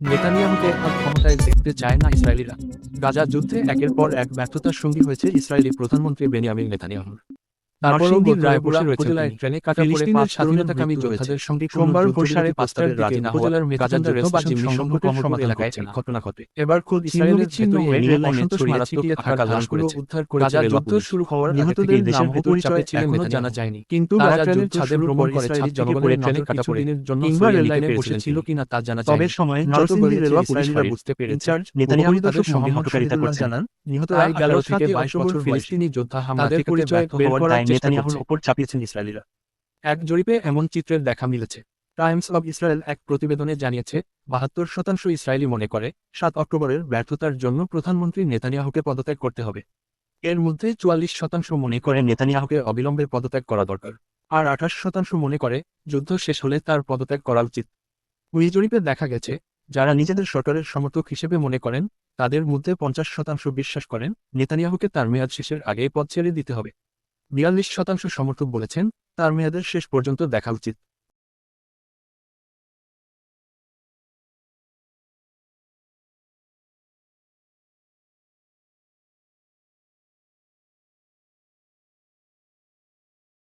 নেতানিয়াহুকে আর ক্ষমতায় দেখতে চায় না ইসরায়েলিরা। গাজা যুদ্ধে একের পর এক ব্যর্থতার সঙ্গী হয়েছে ইসরায়েলি প্রধানমন্ত্রী বেনিয়ামিন নেতানিয়াহুর তারপরও নরসিংদীর রায়পুরা রায়পুরা উপজেলায় উপজেলায় ট্রেনে কাটা পড়ে পাঁচ স্বাধীনতাকামী স্বাধীনতাকামী যোদ্ধাদের সঙ্গে সোমবার সোমবার ভোর ভোর সাড়ে সাড়ে পাঁচটার পাঁচটার দিকে রাজি না হওয়া উপজেলার গাজার মেথিজেন্দ্র যুদ্ধ বা পশ্চিম জিম্মি সংঘর্ষ সংঘর্ষের কমিটির সমাধান এলাকায় ঘটনা ঘটে। এবার খুব ইসরায়েলের ভেতরে রেল রেল অসন্তোষ মারাত্মক থাকা আঘাত করেছে। উদ্ধার করেছে। গাজার যুদ্ধ শুরু হওয়ার নিহতদের নাম ভেতর ভেতর চাপে চাপে এখনও জানা যায়নি। কিন্তু তারা ট্রেনের ছাদে ভ্রমণ করে করে ইসরায়েলি ছাদ থেকে পড়ে জনগণের ট্রেনে কাটা পড়ে জন্য কিংবা রেল লাইনে বসেছিল কিনা তা জানা তবে যায়নি। নরসিংদী রেলওয়ে পুলিশ ফাঁড়ির বুঝতে পেরেছে। নেতানিয়াহু তাদের সঙ্গে হটকারিতা করছেন থেকে বছর ফিলিস্তিনি যোদ্ধা পরিচয় বের নেতানিয়াহুর ওপর চাপিয়েছেন ইসরায়েলিরা। এক জরিপে এমন চিত্রের দেখা মিলেছে। টাইমস অব ইসরায়েল এক প্রতিবেদনে জানিয়েছে বাহাত্তর শতাংশ ইসরায়েলি মনে করে সাত অক্টোবরের ব্যর্থতার জন্য প্রধানমন্ত্রী নেতানিয়াহুকে পদত্যাগ করতে হবে। এর মধ্যে চুয়াল্লিশ শতাংশ মনে করে নেতানিয়াহুকে অবিলম্বে পদত্যাগ করা দরকার আর আঠাশ শতাংশ মনে করে যুদ্ধ শেষ হলে তার পদত্যাগ করা উচিত। ওই জরিপে দেখা গেছে যারা নিজেদের সরকারের সমর্থক হিসেবে মনে করেন তাদের মধ্যে পঞ্চাশ শতাংশ বিশ্বাস করেন নেতানিয়াহুকে তার মেয়াদ শেষের আগেই পদ ছেড়ে দিতে হবে। বিয়াল্লিশ শতাংশ সমর্থক বলেছেন তার মেয়াদের শেষ পর্যন্ত দেখা উচিত।